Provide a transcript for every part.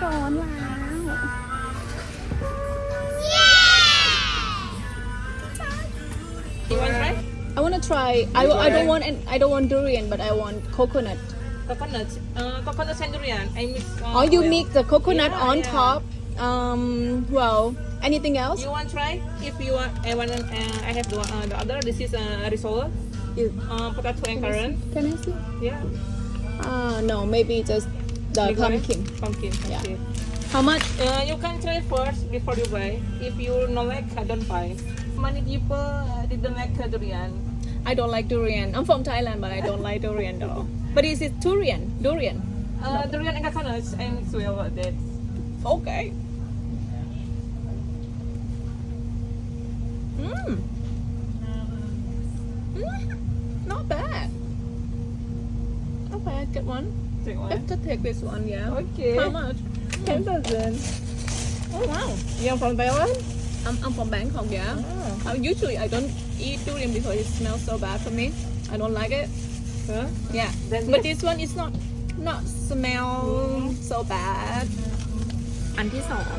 ร้อนแล้ว You want try? I want to try. I, I don't want an, I don't want durian, but I want coconut. Coconut. Uh, coconut and durian. I mix. Uh, Oh, you well. mix the coconut Yeah, on yeah. top. Um, well, anything else? You want try? If you want, I want. Uh, I have the, uh, the other. This is uh, risotto. You- Uh, potato and currant. Can I see? Yeah. Uh, no, maybe just the You pumpkin. Pumpkin. Yeah. Okay. How much? Uh, you can try first before you buy. If you not like, I don't buy. Many people uh, didn't like uh, durian. I don't like durian. I'm from Thailand, but I don't like durian though. But is it durian? Durian. Uh, durian and coconut. I mix well with that. Okay. Mmm. Mm, not bad. Not bad. Get one. Take one. Let's just take this one, yeah. Okay. How much? Ten thousand. Oh wow. You're from Thailand? I'm, I'm from Bangkok, yeah. Oh. Uh, usually I don't eat durian because it smells so bad for me. I don't like it. Huh? Yeah. Then But this- this one is not not smell so bad. อันที่สอง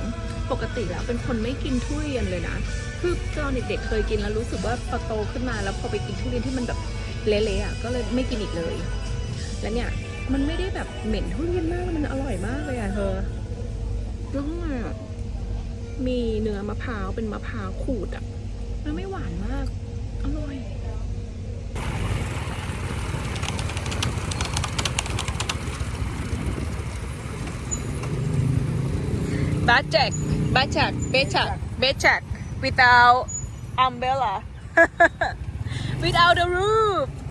ปกติแล้วเป็นคนไม่กินทุเรียนเลยนะ คือตอนเด็กๆเคยกินแล้วรู้สึกว่าพอโตขึ้นมาแล้วพอไปกินทุเรียนที่มันแบบเละๆอะก็เลยไม่กินอีกเลย แล้วเนี่ย มันไม่ได้แบบเหม็นทุเรียนมากมันอร่อยมากเลยอะเธอแล้วข้างในอะมีเนื้อมะพร้าวเป็นมะพร้าวขูดอะมันไม่หวานมาก อร่อย Bajak, bajak, bajak, bajak without umbrella, without the roof.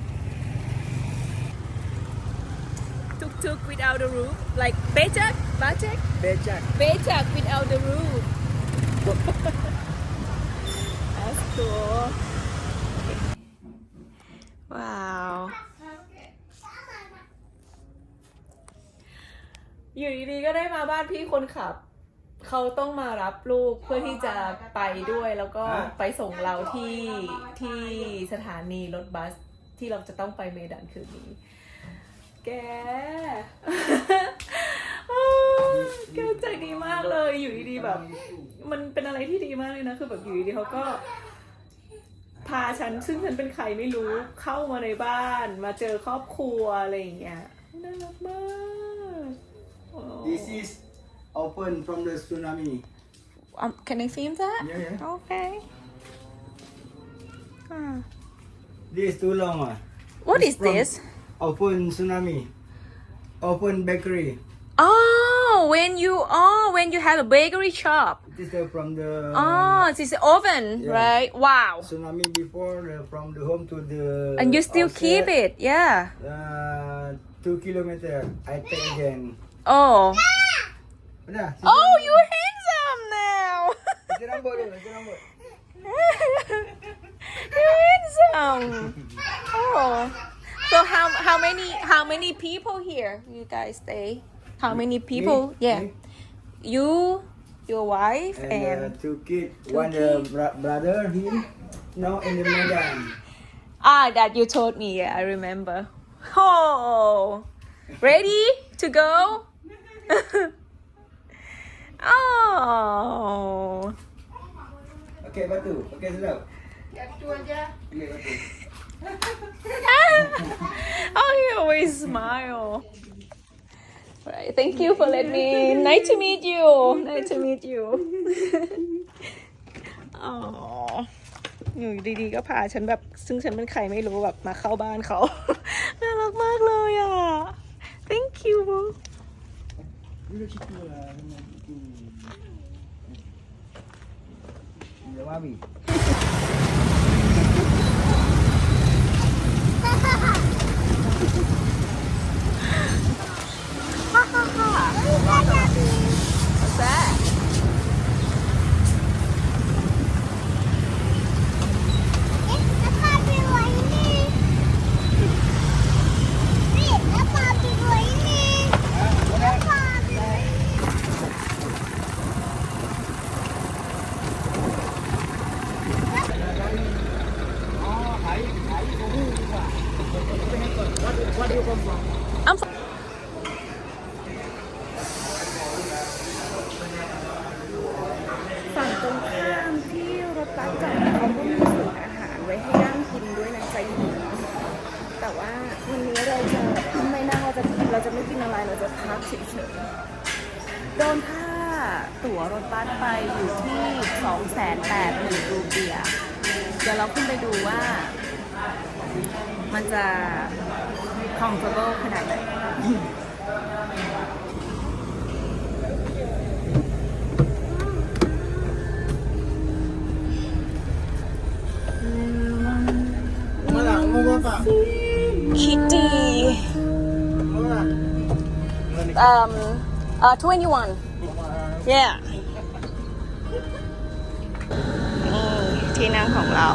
Tuk tuk without the roof, like bajak, bajak, Becak. bajak without the roof. That's cool. Wow. อยู่ดีๆก็ได้มาบ้านพี่คนขับ เขาต้องมารับลูกเพื่อที่จะไปด้วยแล้วก็ไปส่งเราที่ที่สถานีรถบัสที่เราจะต้องไปเมดันคืนนี้ แกแกใจดีมากเลยอยู่ดีๆแบบ มันเป็นอะไรที่ดีมากเลยนะ คือแบบอยู่ดีๆเขาก็ พาฉันซึ่งฉันเป็นใครไม่รู้เข้ามาในบ้าน มาเจอครอบครัวอะไรอย่างเงี้ยน่ารักมากโอ้ This is open from the tsunami. Um, can I film that? Yeah, yeah. Okay. Ah. This too long. ah. What It's is from this? Open tsunami. Open bakery. Oh, when you oh when you have a bakery shop. This is from the Oh, this is oven, Yeah. right? Wow. tsunami before uh, from the home to the. And you still keep it, yeah. Uh, two kilometer. I take again. Oh. Udah. Oh, you handsome now. Isi rambut dulu, isi rambut. You're handsome. Oh. So how how many how many people here you guys stay? How many people? Me, yeah. me, You, your wife, And, and, uh, two kids. two One the bra- brother him. Now in the Medan. ah, that you told me. Yeah, I remember. Oh, ready to go? oh. Okay, batu. Okay, sedap. Okay, batu. Oh, you always smile. Right, thank you for letting me. Nice to meet you. Nice to meet you. อ๋ออยู่ดีๆก็พาฉันแบบ ซึ่งฉันเป็นใครไม่รู้แบบมาเข้าบ้านเขา น่ารักมากเลยอะ thank you Duduk situ lah. Dengan 哈哈哈！哈哈哈！我在下面。塞 um uh 21 yeah นี่ที่นั่งของเรา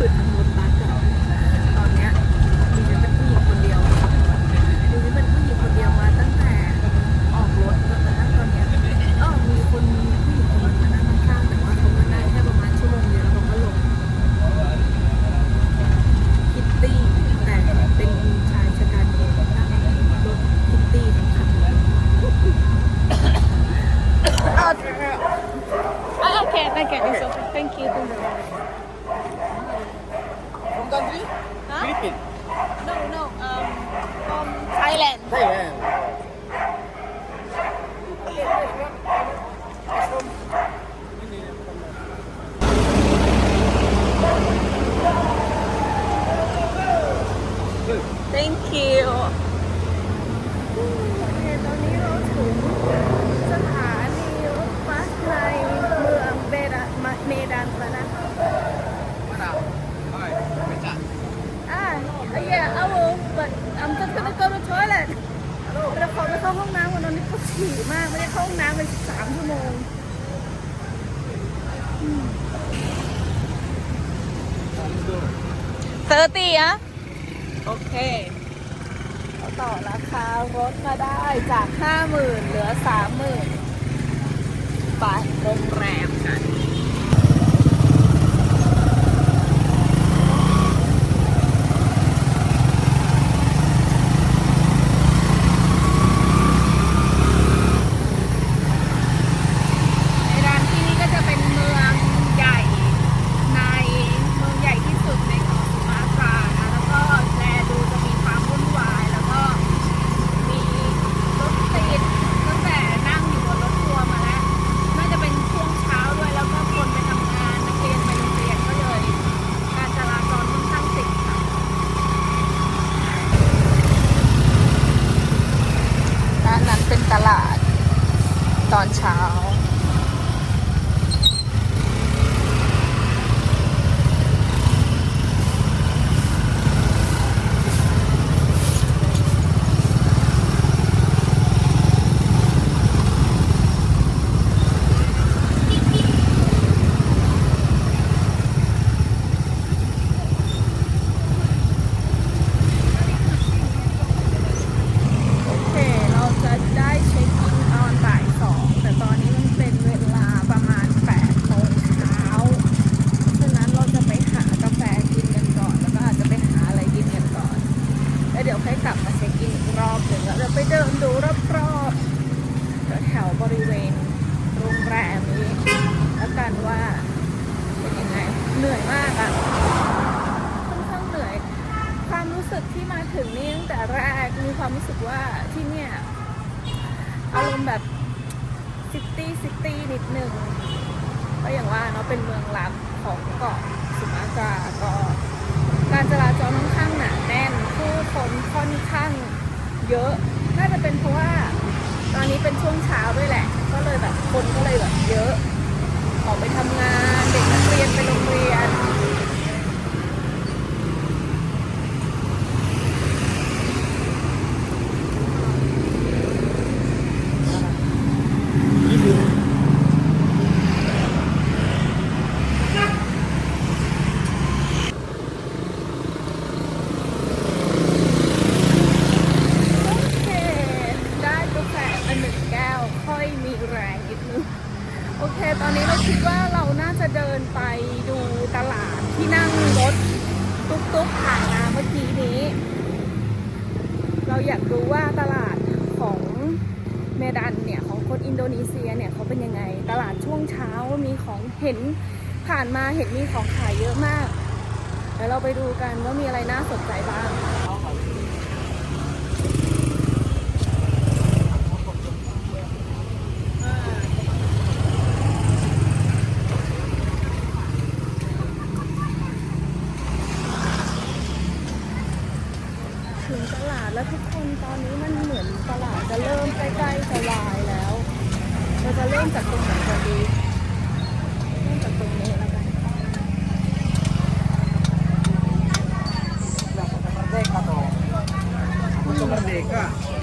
Good, thank you ตอนนี้เราถึงสถานีรถบัสในเมืองเบดเมดานแล้วนะ Ah, yeah, I will, but I'm just gonna go to toilet. เราขอไปเข้าห้องน้ำวันนี้เขฉี่มาก ไม่ได้เข้าห้องน้ำเปสามชั่วโมง เซอร์ตี้อะ โอเคเราต่อราคารถมาได้จากห้าหมื่นเหลือสามหมื่นไปโรงแรมกัน อย่างว่าเนาะเป็นเมืองลับของเกาะสุมาตราก็การจราจรค่อนข้างหนาแน่นผู้คนค่อนข้างเยอะน่าจะเป็นเพราะว่าตอนนี้เป็นช่วงเช้าด้วยแหละ ก็เลยแบบคนก็เลยแบบเยอะ ออกไปทำงานเด็กนักเรียนไปโรงเรียน นั่งรถตุ๊กๆผ่านมาเมื่อกี้นี้ เราอยากรู้ว่าตลาดของเมดันเนี่ยของคนอินโดนีเซียเนี่ยเขาเป็นยังไง ตลาดช่วงเช้ามีของเห็นผ่านมาเห็นมีของขายเยอะมากเดี๋ยวเราไปดูกันว่ามีอะไรน่าสนใจบ้าง か。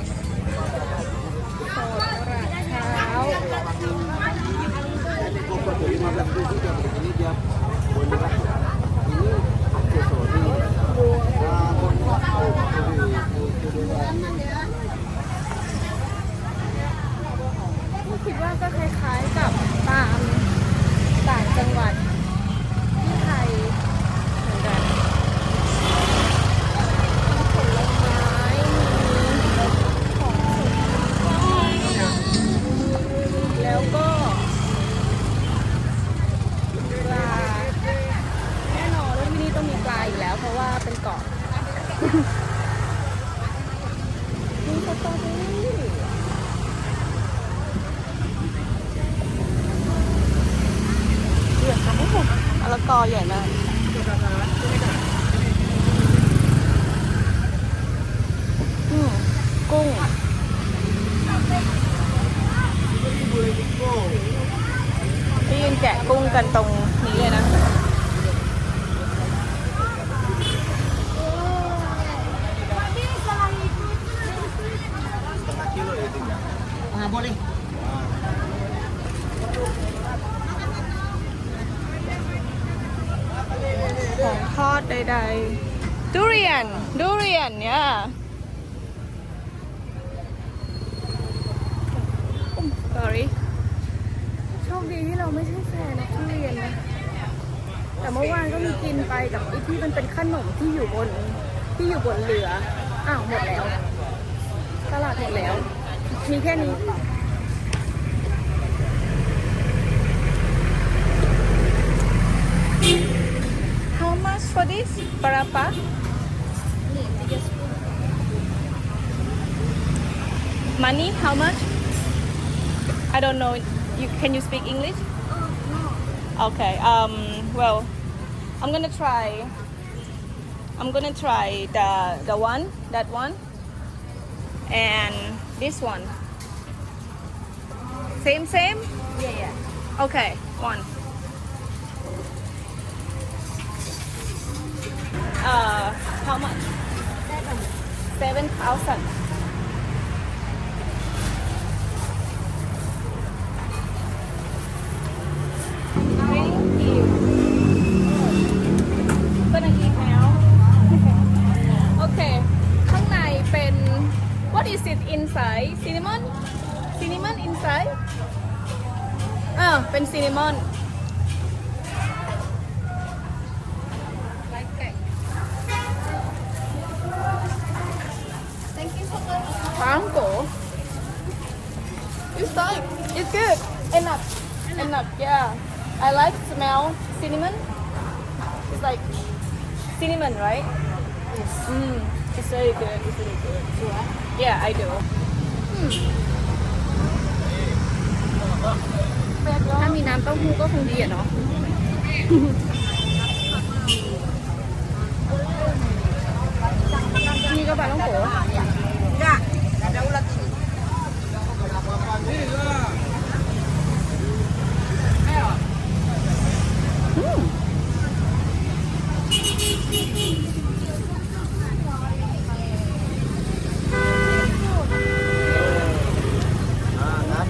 อย่เดือดทั้งหมดอะละกอใหญ่มาก sorry โชคดีที่เราไม่ใช่แฟนทุเรียนนะ แต่เมื่อวานก็มีกินไปกับไอ้ที่มันเป็นขนมที่อยู่บนที่อยู่บนเรือ อ้าวหมดแล้ว ตลาดหมดแล้ว มีแค่นี้ How much for this? Berapa? Money? How much? I don't know. You can you speak English? No. Okay. Um. Well, I'm gonna try. I'm gonna try the the one that one and this one. Same same. Yeah yeah. Okay. One. Uh, how much? Seven. Seven thousand. เออเป็น cinnamon. Mango. It's like it's good. Enough. Enough. Yeah. I like smell cinnamon. It's like cinnamon, right? Yes. Mm. It's very good. It's really good. Yeah, I do. ถ้ามีน้ำเต้าหู้ก็คงดีอะเนาะนี่ก็ปลาต้องโกะ อ่าน้ำ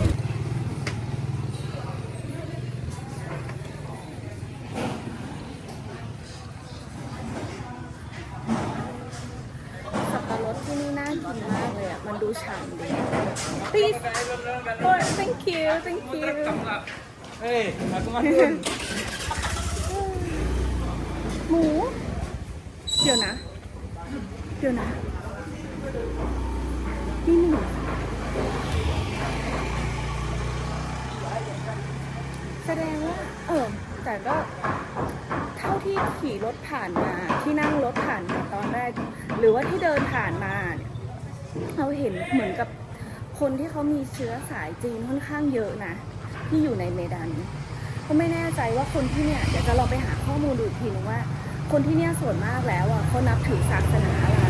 สับปะรดที่นี่น่ากินมากเลยอะ มันดูฉ่ำดี Please oh thank you thank you Hey, aku makan. หมู เดี๋ยวนะ เดี๋ยวนะนี่หมูแสดงว่า เออแต่ก็เท่าที่ขี่รถผ่านมา ที่นั่งรถผ่านมาตอนแรก หรือว่าที่เดินผ่านมา เราเห็นเหมือนกับคนที่เขามีเชื้อสายจีนค่อนข้างเยอะนะ ที่อยู่ในเมดัน ก็ไม่แน่ใจว่าคนที่เนี่ยเดี๋ยวจะลองไปหาข้อมูลดูอีกทีนึงว่า คนที่เนี่ยส่วนมากแล้วอะเขานับถือศาสนาอะไร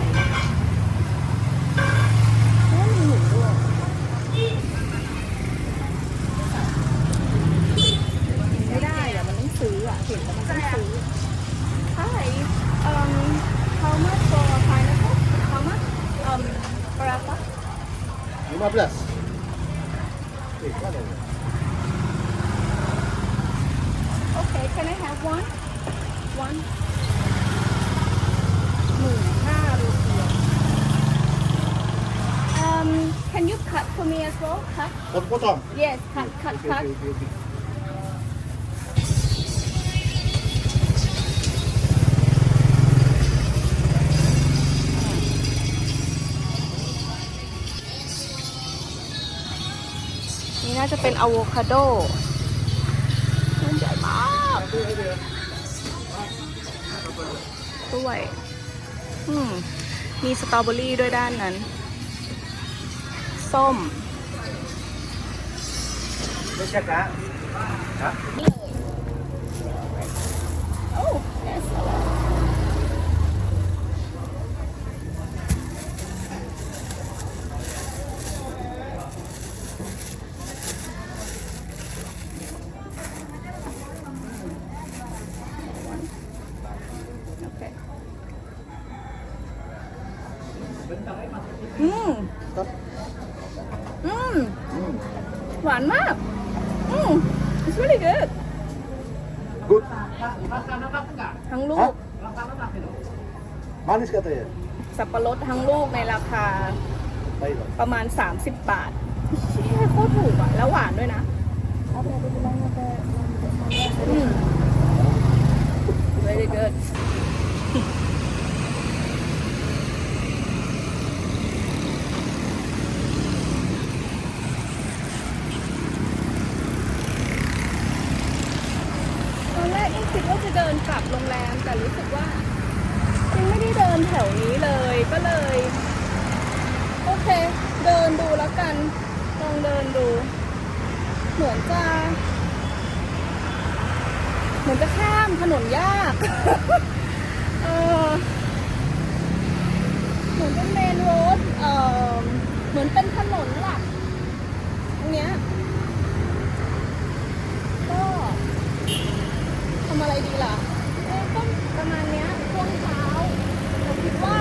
นี่น่าจะเป็นอะโวคาโดลูกใหญ่มากด้วยอืมมีสตรอเบอรี่ด้วยด้านนั้น ส้ม Ini cak, Kak. Kak. โอ้ yes Okay. It's really good Good. ทั้งลูก Manis katanya. สับปะรดทั้งลูกในราคา Baik. ประมาณ 30 บาทเชี่ยโคตรถูกอะ แล้วหวานด้วยนะอืม very good ตอนแรกยังคิดว่าจะเดินกลับโรงแรม แต่รู้สึกว่ายังไม่ได้เดินแถวนี้เลยก็เลย โอเค เดินดูแล้ว กันลองเดินดู เหมือนจะ เหมือนจะข้ามถนนยาก เออเหมือนเป็นเมนโรดเออเหมือนเป็นถนนหลักตรงเนี้ยก็ทำอะไรดีล่ะก็ประมาณเนี้ยช่วงเช้าเราคิดว่า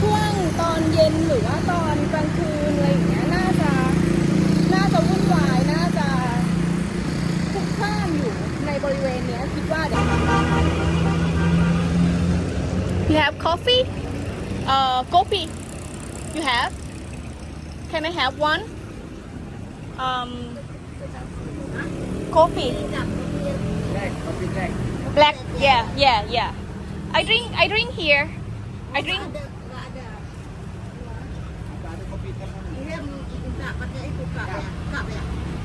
ช่วงตอนเย็นหรือว่าตอนกลางคืนอะไรอย่างเงี้ยน่าจะน่าจะวุ่นวายน่าจะพลุกพล่าน อยู่ในบริเวณเนี้ยคิดว่าเดี๋ยว You have coffee? Uh, kopi. You have? Can I have one? Um, coffee. Black, yeah, yeah, yeah. I drink, I drink here. I drink.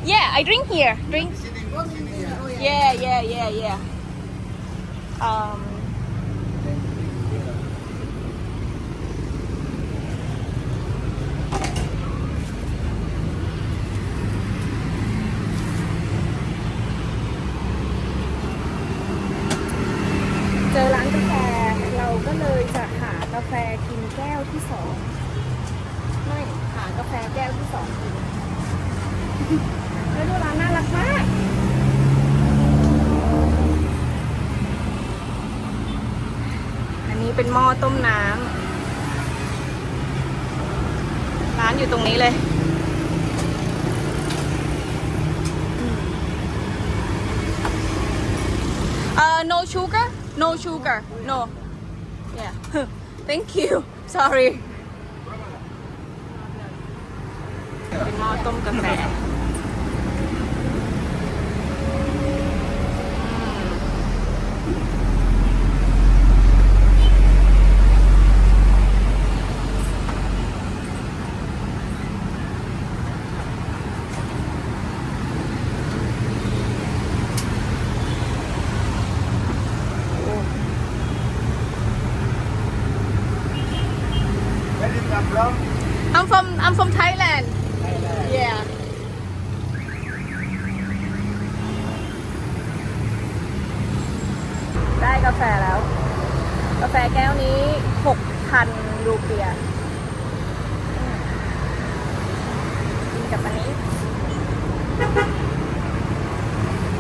Yeah, I drink here. Drink. Yeah, yeah, yeah, yeah. Um. านอยู่ตรงนี้เลย Uh, no sugar? No sugar. No. Yeah. Thank you. Sorry. เป็นหม้อต้มกาแฟ ูเปียกินกับอันนี้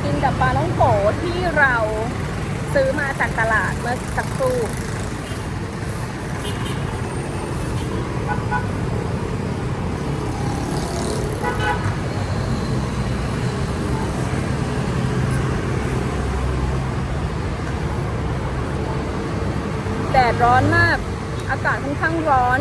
กินกับปลาล้องโกที่เราซื้อมาจากตลาดเมื่อสักครู่ แดดร้อนมาก อากาศค่อนข้าง ร้อน